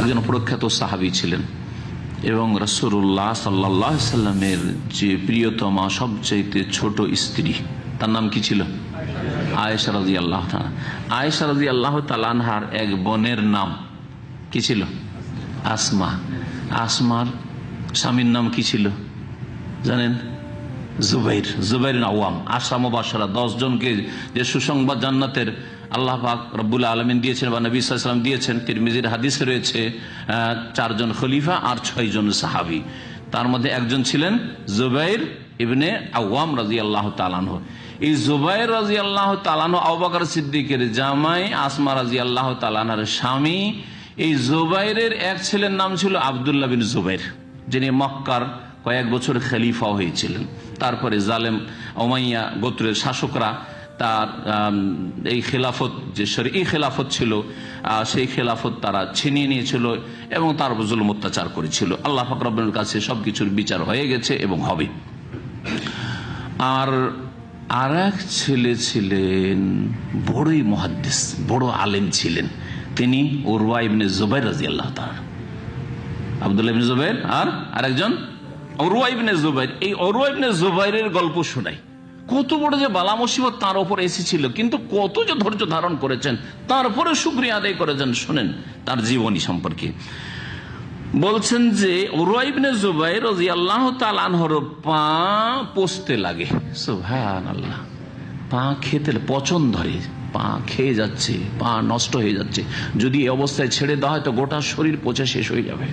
একজন প্রখ্যাত সাহাবি ছিলেন। এবং রসুল্লাহ সাল্লাহ সাল্লামের যে প্রিয়তমা, সবচাইতে ছোট স্ত্রী, তার নাম কি ছিল? আয়েশা রাজি আল্লাহ আয়েশা রাজি আল্লাহ তালানহার এক বোনের নাম কি ছিল? আসমা। আসমার স্বামীর নাম কি ছিল? জানেন? জুবাইর। জুবাইর আওয়াম। আসাম বাসারা দশ জনকে যে সুসংবাদ জান্নাতের আল্লাহ পাক রব্বুল আলমিন দিয়েছেন বা নবী সাল্লাম দিয়েছেন, তিরমিজির হাদিসে রয়েছে চারজন খলিফা আর ছয়জন সাহাবি। তার মধ্যে একজন ছিলেন জুবাইর ইবনে আওয়াম রাজি আল্লাহ তালানহ এই জুবাইর রাজি আল্লাহ তালানহ আবাকর সিদ্দিকের জামাই আসমা রাজি আল্লাহ তালানহার স্বামী। এই জুবাইরের এক ছেলের নাম ছিল আবদুল্লাহ বিন জুবাইর, যিনি মক্কার কয়েক বছর খলিফা হয়েছিলেন। তারপরে জালেম ওমাইয়া গোত্রের শাসকরা তার এই খেলাফত, যে এই খেলাফত ছিল সেই খেলাফত তারা ছিনিয়ে নিয়েছিল এবং তার জুলুম অত্যাচার করেছিল। আল্লাহ ফকরবের কাছে সবকিছুর বিচার হয়ে গেছে এবং হবে। আর আর এক ছেলে ছিলেন, বড়ই মহাদ্দেশ বড় আলেম ছিলেন। তিনি ওরওয়া ইবনে জুবাইর রাজি আল্লাহ তার আবদুল্লাহ ইবনে জুবাইর আর আরেকজন? Urwa Ibn Zubair. এই অরুয়া ইবনে জুবাইরের গল্প শোনাই। কত বড় যে বালা মুসিবত তার উপর এসেছিল, কিন্তু কত যে ধৈর্য ধারণ করেছেন তারপরে শুক্রিয়া আদায় করেছেন। শোনেন তার জীবনী সম্পর্কে। বলছেন যে ওরাইবনে জুবাইর রাজি আল্লাহ তালানহর পা পোষতে লাগে। সুবহান আল্লাহ পা খেতে পচন ধরে। পা খেয়ে যাচ্ছে, পা নষ্ট হয়ে যাচ্ছে। যদি এই অবস্থায় ছেড়ে দেওয়া হয়, তো গোটা শরীর পচে শেষ হয়ে যাবে।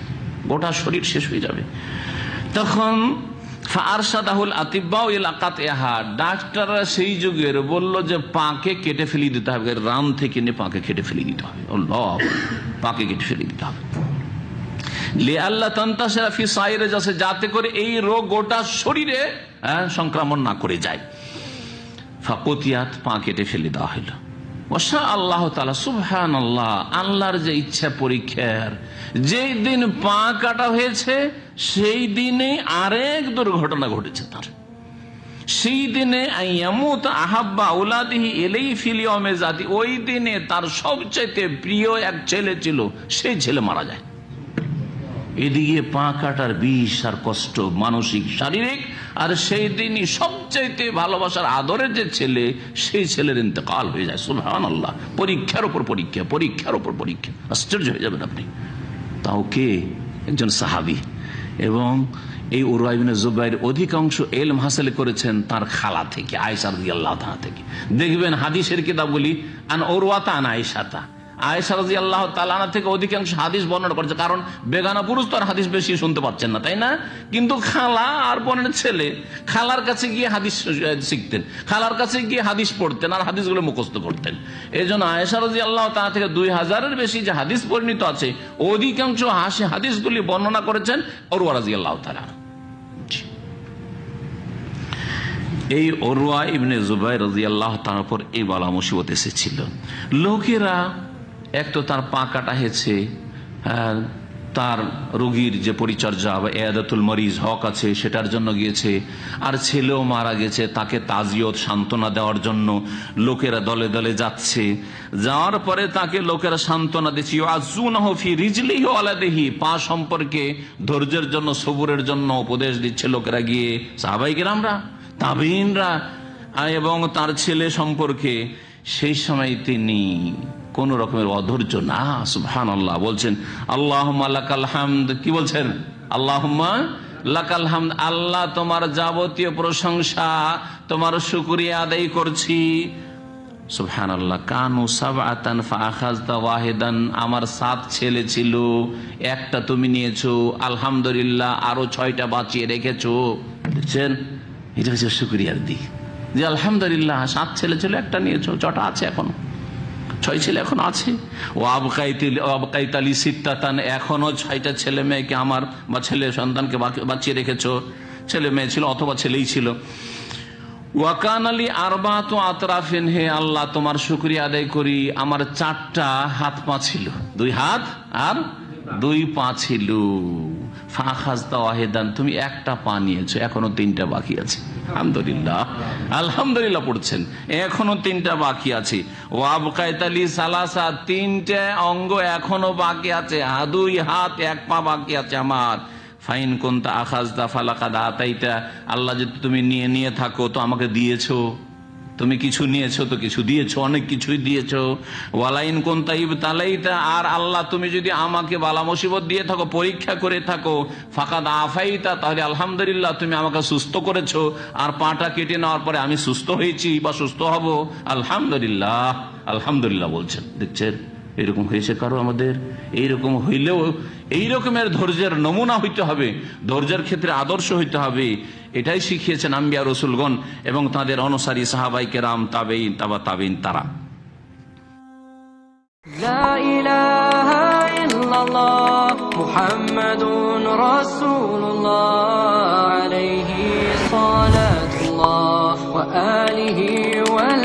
গোটা শরীর শেষ হয়ে যাবে। তখন এহা ডাক্তাররা সেই যুগের বলল যে কেটে ফেলে দিতে হবে। থেকে নিয়ে কেটে দিতে হবে। ল কেটে দিতে হবে। লে যাতে করে এই রোগ গোটা শরীরে হ্যাঁ, সংক্রমণ না করে যায়। ফাকতিয়াত পা কেটে ফেলে দেওয়া হইল ওসা আল্লাহ তালা সুবহান আল্লাহ আল্লাহর যে ইচ্ছা পরীক্ষার, যেই দিন পা কাটা হয়েছে, সেই দিনে আরেক দুর্ঘটনা ঘটেছে তার। সেই দিনে আহাব্বা উলাদিহি এলেই ফিলিয়মে জাতি ওই দিনে তার সবচাইতে প্রিয় এক ছেলে ছিল, সেই ছেলে মারা যায়। এদিকে পা কাটার বিষ আর কষ্ট, মানসিক, শারীরিক আর সেই দিনই সবচাইতে ভালোবাসার আদরের যে ছেলে, সেই ছেলের ইন্তকাল হয়ে যায়। সুলহান আল্লাহ পরীক্ষার ওপর পরীক্ষা, পরীক্ষার ওপর পরীক্ষা। আশ্চর্য হয়ে যাবেন আপনি। তাও কে? একজন সাহাবি। এবং এই উরাইবিন জুবাইর অধিকাংশ এলম হাসিল করেছেন তার খালা থেকে আল্লাহ থেকে। দেখবেন হাদিসের কিতাবগুলি, আন ওরওয়াতা আন আয়সাতা আল্লাহ তালানা থেকে অধিকাংশ হাদিস বর্ণনা করেছে। কারণ বেগানা পুরুষ তো আর হাদিস বেশি শুনতে না, তাই না? কিন্তু খালা আর ছেলে, খালার কাছে গিয়ে হাদিস শিখতেন, খালার কাছে গিয়ে হাদিস পড়তেন আর হাদিসগুলো মুখস্থ করতেন। এই জন্য আয়েশা রাজি আল্লাহ তালা থেকে দুই হাজারের বেশি যে হাদিস পরিণত আছে, অধিকাংশ হাসি হাদিসগুলি বর্ণনা করেছেন অরুয়া রাজি আল্লাহ তালা এই অরুয়া ইবনে জুবাই রাজি আল্লাহ তার উপর এই বালা মুসিবত এসেছিল। লোকেরা এক তো তার পা কাটা হয়েছে আহ, তার রোগীর যে পরিচর্যা বা এয়াদাতুল মরিজ হক আছে সেটার জন্য গিয়েছে। আর ছেলেও মারা গেছে তাকে তাজিয়ত সান্ত্বনা দেওয়ার জন্য লোকেরা দলে দলে যাচ্ছে। যাওয়ার পরে তাকে লোকেরা সান্ত্বনা দিচ্ছে আজুনহফি রিজলি আলাদেহি পা সম্পর্কে ধৈর্যের জন্য সবুরের জন্য উপদেশ দিচ্ছে লোকেরা গিয়ে। সাহাবাইকের আমরা তাবিনরা এবং তার ছেলে সম্পর্কে সেই সময় তিনি কোন রকমের অধৈর্য না সুহান আল্লাহ বলছেন আল্লাহ লাকাল হামদ। কি বলছেন? আল্লাহ লাকাল হামদ। আল্লাহ তোমার যাবতীয় প্রশংসা, তোমার শুক্রিয়া আদায় করছি। সুবহান আল্লাহ কানু সাবাতান আমার সাত ছেলে ছিল, একটা তুমি নিয়েছো, আলহামদুলিল্লাহ আরও ছয়টা বাঁচিয়ে রেখেছো। দেখছেন এটা হচ্ছে শুক্রিয়ার দিক। যে আলহামদুলিল্লাহ, সাত ছেলে ছিল, একটা নিয়েছো ছটা আছে এখন। ছয় ছেলে এখন আছে। ও আবকাইতিল আবকাইতালি সিত্তাতান, এখনও ছয়টা ছেলে মেয়েকে আমার বা ছেলে সন্তানকে বাঁচিয়ে রেখেছো। ছেলে মেয়ে ছিল অথবা ছেলেই ছিল। ওয়াকান আলী আরবাত আতরাফিন, হে আল্লাহ, তোমার শুক্রিয়া আদায় করি। আমার চারটা হাত পা ছিল। দুই হাত আর দুই পা ছিল। তুমি একটা পা নিয়েছো, এখনও তিনটা বাকি আছে। আলহামদুলিল্লাহ আলহামদুলিল্লাহ পড়ছেন, এখনও তিনটা বাকি আছে। ওয়াবকায়তালি সালাসা, তিনটে অঙ্গ এখনও বাকি আছে, হা দুই হাত, এক পা বাকি আছে আমার। ফাইন কোনটা ফালাকা দাতাইটা আল্লাহ যদি তুমি নিয়ে নিয়ে থাকো, তো আমাকে দিয়েছ। তুমি কিছু নিয়েছো তো কিছু দিয়েছ, অনেক কিছুই দিয়েছ। ওয়ালাইন কোন তাইব তালাইতা, আর আল্লাহ তুমি যদি আমাকে বালা মুসিবত দিয়ে থাকো, পরীক্ষা করে থাকো ফাঁকা আফাইতা, তাহলে আলহামদুলিল্লাহ তুমি আমাকে সুস্থ করেছ। আর পাটা কেটে নেওয়ার পরে আমি সুস্থ হয়েছি বা সুস্থ হব। আলহামদুলিল্লাহ আলহামদুলিল্লাহ বলছেন। দেখছেন? এরকম হয়েছে কারও আমাদের? এইরকম হইলেও এই রকমের ধৈর্যের নমুনা হইতে হবে। ধৈর্যের ক্ষেত্রে আদর্শ হইতে হবে। এটাই শিখিয়েছেন আম্বিয়া রসুলগণ এবং তাদের অনুসারী সাহাবাই কেরাম তাবেইন তাবা তাবিন তারা। আলিহি ওয়াল